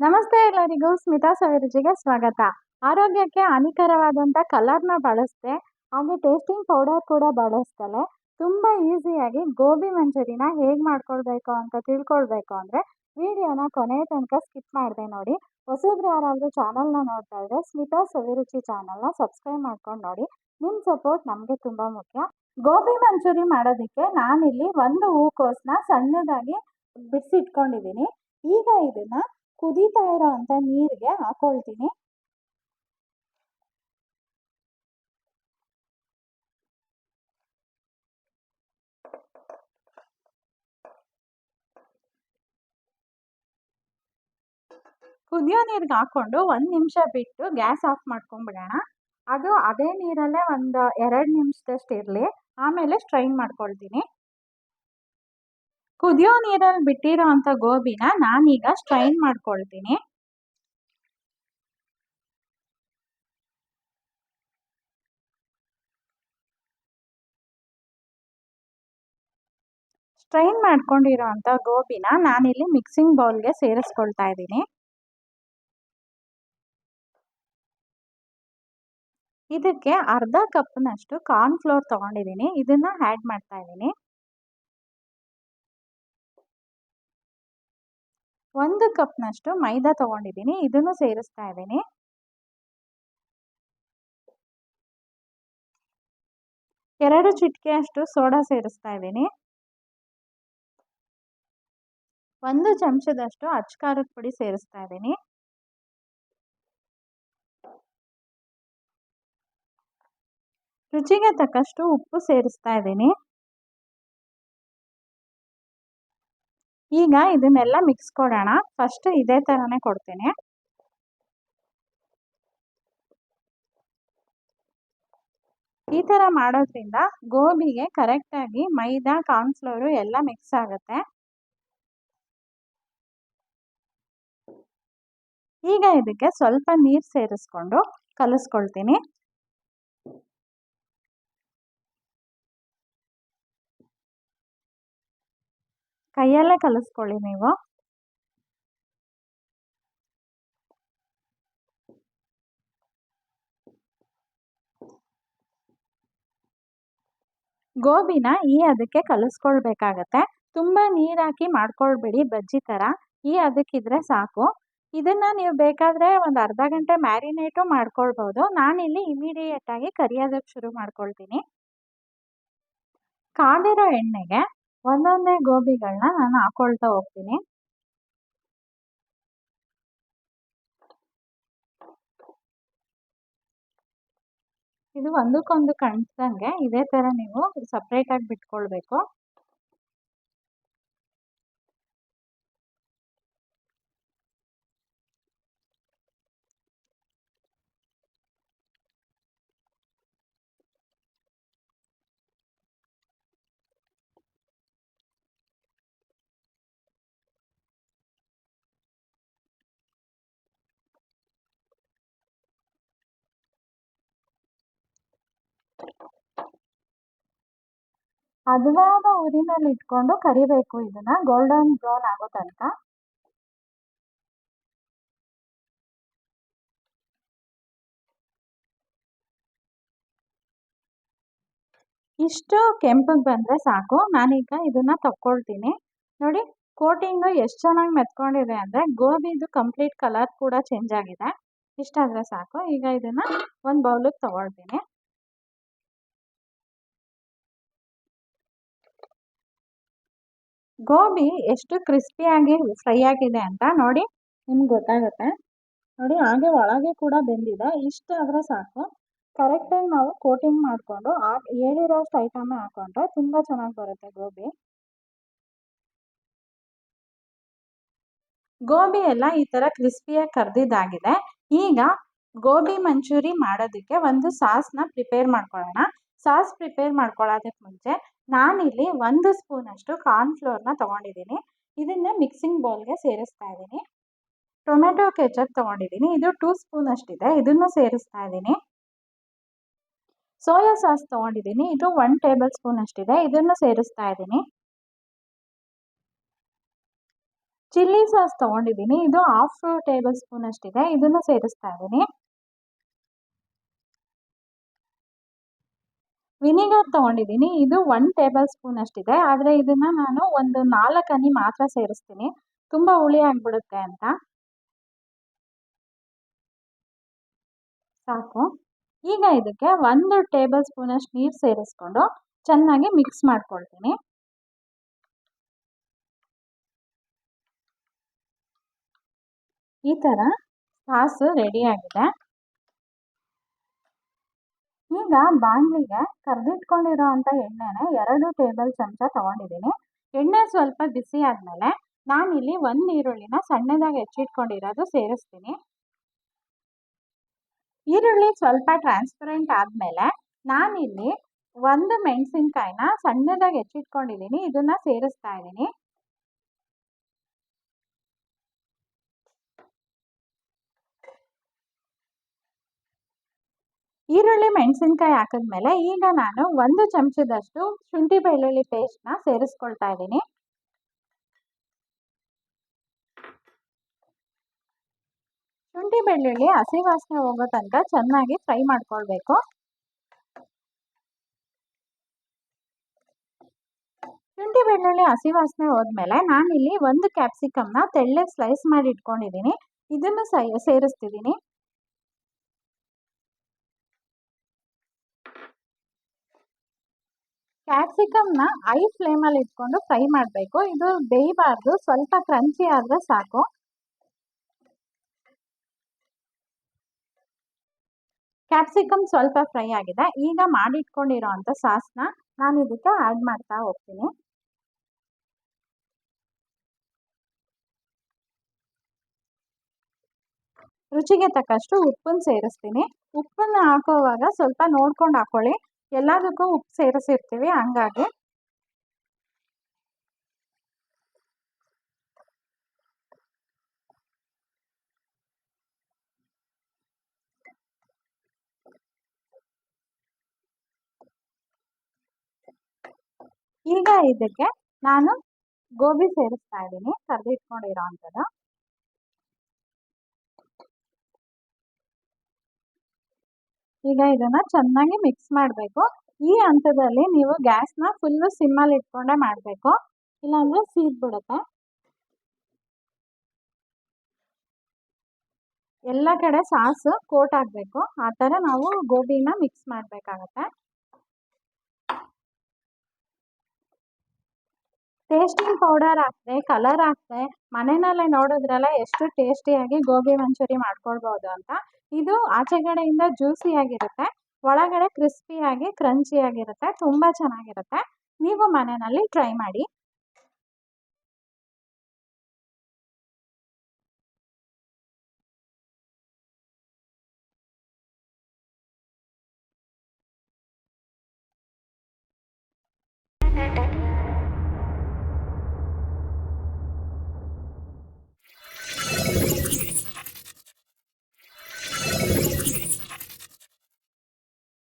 ನಮಸ್ತೆ ಎಲ್ಲರಿಗೂ ಸ್ಮಿತಾ ಸವಿರುಚಿಗೆ ಸ್ವಾಗತ. ಆರೋಗ್ಯಕ್ಕೆ ಹಾನಿಕರವಾದಂಥ ಕಲರ್ನ ಬಳಸದೆ, ಹಾಗೆ ಟೇಸ್ಟಿಂಗ್ ಪೌಡರ್ ಕೂಡ ಬಳಸ್ತಲೆ ತುಂಬ ಈಸಿಯಾಗಿ ಗೋಬಿ ಮಂಚೂರಿನ ಹೇಗೆ ಮಾಡ್ಕೊಳ್ಬೇಕು ಅಂತ ತಿಳ್ಕೊಳ್ಬೇಕು ಅಂದರೆ ವಿಡಿಯೋನ ಕೊನೆಯ ತನಕ ಸ್ಕಿಪ್ ಮಾಡಿದೆ ನೋಡಿ. ಹೊಸಬ್ರು ಯಾರಾದರೂ ಚಾನಲ್ನ ನೋಡ್ತಾ ಇದ್ರೆ ಸ್ಮಿತಾ ಸವಿರುಚಿ ಚಾನಲ್ನ ಸಬ್ಸ್ಕ್ರೈಬ್ ಮಾಡ್ಕೊಂಡು ನೋಡಿ. ನಿಮ್ಮ ಸಪೋರ್ಟ್ ನಮಗೆ ತುಂಬ ಮುಖ್ಯ. ಗೋಬಿ ಮಂಚೂರಿ ಮಾಡೋದಕ್ಕೆ ನಾನಿಲ್ಲಿ ಒಂದು ಹೂಕೋಸನ್ನ ಸಣ್ಣದಾಗಿ ಬಿಡಿಸಿಟ್ಕೊಂಡಿದ್ದೀನಿ. ಈಗ ಇದನ್ನ ಕುದೀತಾ ಇರೋ ಅಂತ ನೀರಿಗೆ ಹಾಕೊಳ್ತೀನಿ. ಕುದಿಯೋ ನೀರಿಗೆ ಹಾಕೊಂಡು ಒಂದು ನಿಮಿಷ ಬಿಟ್ಟು ಗ್ಯಾಸ್ ಆಫ್ ಮಾಡ್ಕೊಂಡ್ಬಿಡೋಣ ಅದು ಅದೇ ನೀರಲ್ಲೇ ಒಂದು ಎರಡು ನಿಮಿಷದಷ್ಟು ಇರಲಿ. ಆಮೇಲೆ ಸ್ಟ್ರೈನ್ ಮಾಡ್ಕೊಳ್ತೀನಿ. ಕುದಿಯೋ ನೀರಲ್ಲಿ ಬಿಟ್ಟಿರೋ ಅಂಥ ಗೋಬಿನ ನಾನೀಗ ಸ್ಟ್ರೈನ್ ಮಾಡ್ಕೊಳ್ತೀನಿ. ಸ್ಟ್ರೈನ್ ಮಾಡ್ಕೊಂಡಿರೋ ಅಂಥ ಗೋಬಿನ ನಾನಿಲ್ಲಿ ಮಿಕ್ಸಿಂಗ್ ಬೌಲ್ಗೆ ಸೇರಿಸ್ಕೊಳ್ತಾ ಇದ್ದೀನಿ. ಇದಕ್ಕೆ ಅರ್ಧ ಕಪ್ನಷ್ಟು ಕಾರ್ನ್ಫ್ಲೋರ್ ತೊಗೊಂಡಿದ್ದೀನಿ. ಇದನ್ನು ಆ್ಯಡ್ ಮಾಡ್ತಾ ಇದ್ದೀನಿ. ಒಂದು ಕಪ್ನಷ್ಟು ಮೈದಾ ತೊಗೊಂಡಿದ್ದೀನಿ, ಇದನ್ನು ಸೇರಿಸ್ತಾ ಇದ್ದೀನಿ. ಎರಡು ಚಿಟಿಕೆಯಷ್ಟು ಸೋಡಾ ಸೇರಿಸ್ತಾ ಇದ್ದೀನಿ. ಒಂದು ಚಮಚದಷ್ಟು ಅಚ್ಕಾರದ ಪುಡಿ ಸೇರಿಸ್ತಾ ಇದ್ದೀನಿ. ರುಚಿಗೆ ತಕ್ಕಷ್ಟು ಉಪ್ಪು ಸೇರಿಸ್ತಾ ಇದ್ದೀನಿ. ಈಗ ಇದನ್ನೆಲ್ಲ ಮಿಕ್ಸ್ ಕೊಡೋಣ. ಫಸ್ಟ್ ಇದೇ ಥರನೇ ಕೊಡ್ತೀನಿ. ಈ ಥರ ಮಾಡೋದ್ರಿಂದ ಗೋಬಿಗೆ ಕರೆಕ್ಟಾಗಿ ಮೈದಾ ಕಾರ್ನ್ಫ್ಲೋರು ಎಲ್ಲ ಮಿಕ್ಸ್ ಆಗುತ್ತೆ. ಈಗ ಇದಕ್ಕೆ ಸ್ವಲ್ಪ ನೀರು ಸೇರಿಸ್ಕೊಂಡು ಕಲಿಸ್ಕೊಳ್ತೀನಿ. ಕೈಯಲ್ಲೇ ಕಲಿಸ್ಕೊಳ್ಳಿ ನೀವು. ಗೋಬಿನ ಈ ಅದಕ್ಕೆ ಕಲಿಸ್ಕೊಳ್ಬೇಕಾಗತ್ತೆ. ತುಂಬ ನೀರಾಕಿ ಮಾಡ್ಕೊಳ್ಬೇಡಿ ಬಜ್ಜಿ ಥರ. ಈ ಅದಕ್ಕಿದ್ರೆ ಸಾಕು. ಇದನ್ನ ನೀವು ಬೇಕಾದರೆ ಒಂದು ಅರ್ಧ ಗಂಟೆ ಮ್ಯಾರಿನೇಟು ಮಾಡ್ಕೊಳ್ಬೋದು. ನಾನಿಲ್ಲಿ ಇಮಿಡಿಯೇಟ್ ಆಗಿ ಕರಿಯೋದಕ್ಕೆ ಶುರು ಮಾಡ್ಕೊಳ್ತೀನಿ. ಕಾದಿರೋ ಎಣ್ಣೆಗೆ ಒಂದೊಂದೇ ಗೋಬಿಗಳನ್ನ ನಾನು ಹಾಕೊಳ್ತಾ ಹೋಗ್ತೀನಿ. ಇದು ಒಂದಕ್ಕೊಂದು ಕಣ್ಸ್ದಂಗೆ ಇದೇ ಥರ ನೀವು ಸಪ್ರೇಟಾಗಿ ಬಿಟ್ಕೊಳ್ಬೇಕು. ಹದವಾದ ಉರಿನಲ್ಲಿ ಇಟ್ಕೊಂಡು ಕರಿಬೇಕು ಇದನ್ನ ಗೋಲ್ಡನ್ ಬ್ರೌನ್ ಆಗೋ ತನಕ. ಇಷ್ಟು ಕೆಂಪಗೆ ಬಂದರೆ ಸಾಕು. ನಾನೀಗ ಇದನ್ನ ತಕ್ಕೊಳ್ತೀನಿ. ನೋಡಿ, ಕೋಟಿಂಗ್ ಎಷ್ಟು ಚೆನ್ನಾಗಿ ಮೆತ್ಕೊಂಡಿದೆ ಅಂದರೆ ಗೋಬಿದು ಕಂಪ್ಲೀಟ್ ಕಲರ್ ಕೂಡ ಚೇಂಜ್ ಆಗಿದೆ. ಇಷ್ಟಾದರೆ ಸಾಕು. ಈಗ ಇದನ್ನು ಒಂದು ಬೌಲಿಗೆ ತಗೊಳ್ತೀನಿ. ಗೋಬಿ ಎಷ್ಟು ಕ್ರಿಸ್ಪಿಯಾಗಿ ಫ್ರೈ ಆಗಿದೆ ಅಂತ ನೋಡಿ ನಿಮ್ಗೆ ಗೊತ್ತಾಗುತ್ತೆ. ನೋಡಿ ಹಾಗೆ ಒಳಗೆ ಕೂಡ ಬೆಂದಿದೆ. ಇಷ್ಟು ಆದರೆ ಸಾಕು. ಕರೆಕ್ಟಾಗಿ ನಾವು ಕೋಟಿಂಗ್ ಮಾಡಿಕೊಂಡು ಆ ಹೇಳಿರೋಷ್ಟು ಐಟಮೇ ಹಾಕೊಂಡ್ರೆ ತುಂಬ ಚೆನ್ನಾಗಿ ಬರುತ್ತೆ ಗೋಬಿ. ಗೋಬಿ ಎಲ್ಲ ಈ ಥರ ಕ್ರಿಸ್ಪಿಯಾಗಿ ಕರ್ದಿದ್ದಾಗಿದೆ. ಈಗ ಗೋಬಿ ಮಂಚೂರಿ ಮಾಡೋದಕ್ಕೆ ಒಂದು ಸಾಸ್ನ ಪ್ರಿಪೇರ್ ಮಾಡ್ಕೊಳ್ಳೋಣ. ಸಾಸ್ ಪ್ರಿಪೇರ್ ಮಾಡ್ಕೊಳ್ಳೋದಕ್ಕೆ ಮುಂಚೆ ನಾನಿಲ್ಲಿ ಒಂದು ಸ್ಪೂನಷ್ಟು ಕಾರ್ನ್ಫ್ಲೋರ್ನ ತೊಗೊಂಡಿದ್ದೀನಿ. ಇದನ್ನು ಮಿಕ್ಸಿಂಗ್ ಬೌಲ್ಗೆ ಸೇರಿಸ್ತಾ ಇದ್ದೀನಿ. ಟೊಮೆಟೊ ಕೆಚಪ್ ತೊಗೊಂಡಿದ್ದೀನಿ. ಇದು ಟೂ ಸ್ಪೂನ್ ಅಷ್ಟಿದೆ. ಇದನ್ನು ಸೇರಿಸ್ತಾ ಇದ್ದೀನಿ. ಸೋಯಾ ಸಾಸ್ ತೊಗೊಂಡಿದ್ದೀನಿ. ಇದು ಒನ್ ಟೇಬಲ್ ಸ್ಪೂನ್ ಅಷ್ಟಿದೆ. ಇದನ್ನು ಸೇರಿಸ್ತಾ ಇದ್ದೀನಿ. ಚಿಲ್ಲಿ ಸಾಸ್ ತೊಗೊಂಡಿದ್ದೀನಿ. ಇದು ಹಾಫ್ ಟೇಬಲ್ ಸ್ಪೂನ್ ಅಷ್ಟಿದೆ. ಇದನ್ನು ಸೇರಿಸ್ತಾ ಇದ್ದೀನಿ. ವಿನಿಗರ್ ತೊಗೊಂಡಿದ್ದೀನಿ. ಇದು ಒನ್ ಟೇಬಲ್ ಸ್ಪೂನ್ ಅಷ್ಟಿದೆ. ಆದರೆ ಇದನ್ನು ನಾನು ಒಂದು ನಾಲ್ಕು ಹನಿ ಮಾತ್ರ ಸೇರಿಸ್ತೀನಿ. ತುಂಬ ಹುಳಿ ಆಗಿಬಿಡುತ್ತೆ ಅಂತ. ಸಾಕು. ಈಗ ಇದಕ್ಕೆ ಒಂದು ಟೇಬಲ್ ಸ್ಪೂನಷ್ಟು ನೀರು ಸೇರಿಸ್ಕೊಂಡು ಚೆನ್ನಾಗಿ ಮಿಕ್ಸ್ ಮಾಡ್ಕೊಳ್ತೀನಿ. ಈ ಥರ ಸಾಸು ರೆಡಿಯಾಗಿದೆ ಈಗ ಬಾಣಲಿಗೆ ಕರೆದಿಟ್ಕೊಂಡಿರೋ ಅಂಥ ಎಣ್ಣೆನ ಎರಡು ಟೇಬಲ್ ಚಮಚ ತೊಗೊಂಡಿದ್ದೀನಿ. ಎಣ್ಣೆ ಸ್ವಲ್ಪ ಬಿಸಿ ಆದಮೇಲೆ ನಾನಿಲ್ಲಿ ಒಂದು ಈರುಳ್ಳಿನ ಸಣ್ಣದಾಗಿ ಹೆಚ್ಚಿಟ್ಕೊಂಡಿರೋದು ಸೇರಿಸ್ತೀನಿ. ಈರುಳ್ಳಿ ಸ್ವಲ್ಪ ಟ್ರಾನ್ಸ್ಪರೆಂಟ್ ಆದಮೇಲೆ ನಾನಿಲ್ಲಿ ಒಂದು ಮೆಣಸಿನ್ಕಾಯಿನ ಸಣ್ಣದಾಗಿ ಹೆಚ್ಚಿಟ್ಕೊಂಡಿದ್ದೀನಿ. ಇದನ್ನು ಸೇರಿಸ್ತಾ ಇದ್ದೀನಿ. ಈರುಳ್ಳಿ, ಮೆಣಸಿನ್ಕಾಯಿ ಹಾಕಿದ್ಮೇಲೆ ಈಗ ನಾನು ಒಂದು ಚಮಚದಷ್ಟು ಶುಂಠಿ ಬೆಳ್ಳುಳ್ಳಿ ಪೇಸ್ಟ್ನ ಸೇರಿಸ್ಕೊಳ್ತಾ ಇದ್ದೀನಿ. ಶುಂಠಿ ಬೆಳ್ಳುಳ್ಳಿ ಹಸಿ ವಾಸನೆ ಹೋಗೋ ತನಕ ಚೆನ್ನಾಗಿ ಫ್ರೈ ಮಾಡ್ಕೊಳ್ಬೇಕು. ಶುಂಠಿ ಬೆಳ್ಳುಳ್ಳಿ ಹಸಿ ವಾಸನೆ ಹೋದ್ಮೇಲೆ ನಾನಿಲ್ಲಿ ಒಂದು ಕ್ಯಾಪ್ಸಿಕಮ್ನ ತೆಳ್ಳಗೆ ಸ್ಲೈಸ್ ಮಾಡಿ ಇಟ್ಕೊಂಡಿದ್ದೀನಿ. ಇದನ್ನು ಸೈ, ಸೇರಿಸ್ತಿದ್ದೀನಿ. ಕ್ಯಾಪ್ಸಿಕಮ್ನ ಐ ಫ್ಲೇಮಲ್ಲಿ ಇಟ್ಕೊಂಡು ಫ್ರೈ ಮಾಡಬೇಕು. ಇದು ಬೇಯಬಾರ್ದು. ಸ್ವಲ್ಪ ಕ್ರಂಚಿ ಆದರೆ ಸಾಕು. ಕ್ಯಾಪ್ಸಿಕಮ್ ಸ್ವಲ್ಪ ಫ್ರೈ ಆಗಿದೆ. ಈಗ ಮಾಡಿಟ್ಕೊಂಡಿರೋ ಅಂಥ ಸಾಸ್ನ ನಾನು ಇದಕ್ಕೆ ಆ್ಯಡ್ ಮಾಡ್ತಾ ಹೋಗ್ತೀನಿ. ರುಚಿಗೆ ತಕ್ಕಷ್ಟು ಉಪ್ಪನ್ನು ಸೇರಿಸ್ತೀನಿ. ಉಪ್ಪನ್ನು ಹಾಕೋವಾಗ ಸ್ವಲ್ಪ ನೋಡ್ಕೊಂಡು ಹಾಕೊಳ್ಳಿ. ಎಲ್ಲದಕ್ಕೂ ಉಪ್ಪು ಸೇರಿಸಿರ್ತೀವಿ ಹಂಗಾಗಿ. ಈಗ ಇದಕ್ಕೆ ನಾನು ಗೋಬಿ ಸೇರಿಸ್ತಾ ಇದ್ದೀನಿ ಕರೆದಿಟ್ಕೊಂಡಿರೋ ಅಂಥದ್ದು ಈಗ ಇದನ್ನು ಚೆನ್ನಾಗಿ ಮಿಕ್ಸ್ ಮಾಡಬೇಕು. ಈ ಹಂತದಲ್ಲಿ ನೀವು ಗ್ಯಾಸ್ನ ಫುಲ್ಲು ಸಿಮ್ಮಲ್ಲಿ ಇಟ್ಕೊಂಡೇ ಮಾಡಬೇಕು. ಇಲ್ಲಾಂದರೆ ಸೀದ್ಬಿಡುತ್ತೆ. ಎಲ್ಲ ಕಡೆ ಸಾಸು ಕೋಟ್ ಆಗಬೇಕು ಆ ಥರ ನಾವು ಗೋಬಿನ ಮಿಕ್ಸ್ ಮಾಡಬೇಕಾಗತ್ತೆ. ಟೇಸ್ಟಿಂಗ್ ಪೌಡರ್ ಹಾಕ್ದೆ ಕಲರ್ ಹಾಕ್ದೆ ಮನೆಯಲ್ಲೇ ನೋಡಿದ್ರಲ್ಲ ಎಷ್ಟು ಟೇಸ್ಟಿಯಾಗಿ ಗೋಬಿ ಮಂಚೂರಿ ಮಾಡ್ಕೊಳ್ಬೋದು ಅಂತ. ಇದು ಆಚೆಗಡೆಯಿಂದ ಜ್ಯೂಸಿಯಾಗಿರುತ್ತೆ ಒಳಗಡೆ ಕ್ರಿಸ್ಪಿಯಾಗಿ ಕ್ರಂಚಿಯಾಗಿರುತ್ತೆ ತುಂಬ ಚೆನ್ನಾಗಿರುತ್ತೆ. ನೀವು ಮನೆಯಲ್ಲಿ ಟ್ರೈ ಮಾಡಿ.